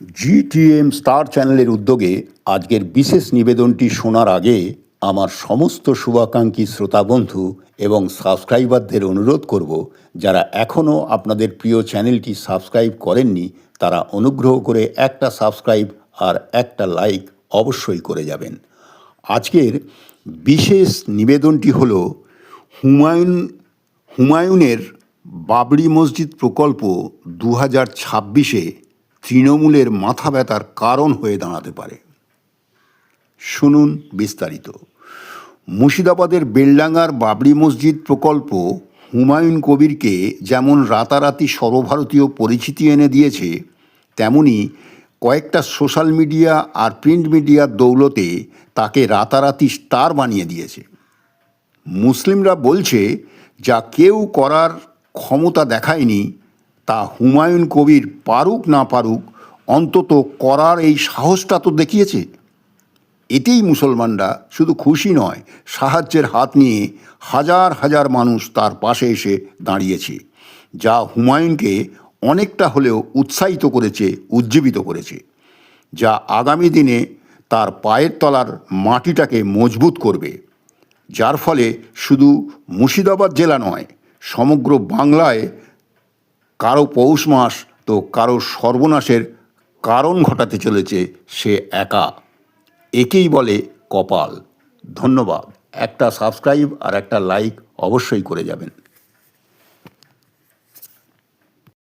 GTM star চ্যানেলের উদ্যোগে আজকের বিশেষ নিবেদনটি শোনার আগে আমার সমস্ত শুভাকাঙ্ক্ষী শ্রোতা বন্ধু এবং সাবস্ক্রাইবারদের অনুরোধ করব, যারা এখনও আপনাদের প্রিয় চ্যানেলটি সাবস্ক্রাইব করেননি, তারা অনুগ্রহ করে একটা সাবস্ক্রাইব আর একটা লাইক অবশ্যই করে যাবেন। আজকের বিশেষ নিবেদনটি হল হুমায়ুন, হুমায়ুনের বাবরি মসজিদ প্রকল্প দু হাজার ছাব্বিশে তৃণমূলের মাথা ব্যথার কারণ হয়ে দাঁড়াতে পারে। শুনুন বিস্তারিত। মুর্শিদাবাদের বেলডাঙ্গার বাবরি মসজিদ প্রকল্প হুমায়ুন কবিরকে যেমন রাতারাতি সর্বভারতীয় পরিচিতি এনে দিয়েছে, তেমনি কয়েকটা সোশ্যাল মিডিয়া আর প্রিন্ট মিডিয়ার দৌলতে তাকে রাতারাতি স্টার বানিয়ে দিয়েছে। মুসলিমরা বলছে, যা কেউ করার ক্ষমতা দেখায়নি তা হুমায়ুন কবির পারুক না পারুক, অন্তত করার এই সাহসটা তো দেখিয়েছে। এতেই মুসলমানরা শুধু খুশি নয়, সাহায্যের হাত নিয়ে হাজার হাজার মানুষ তার পাশে এসে দাঁড়িয়েছে, যা হুমায়ুনকে অনেকটা হলেও উৎসাহিত করেছে, উজ্জীবিত করেছে, যা আগামী দিনে তার পায়ের তলার মাটিটাকে মজবুত করবে, যার ফলে শুধু মুর্শিদাবাদ জেলা নয়, সমগ্র বাংলায় কারও পৌষ মাস তো কারও সর্বনাশের কারণ ঘটাতে চলেছে সে একা। একেই বলে কপাল। ধন্যবাদ। একটা সাবস্ক্রাইব আর একটা লাইক অবশ্যই করে যাবেন।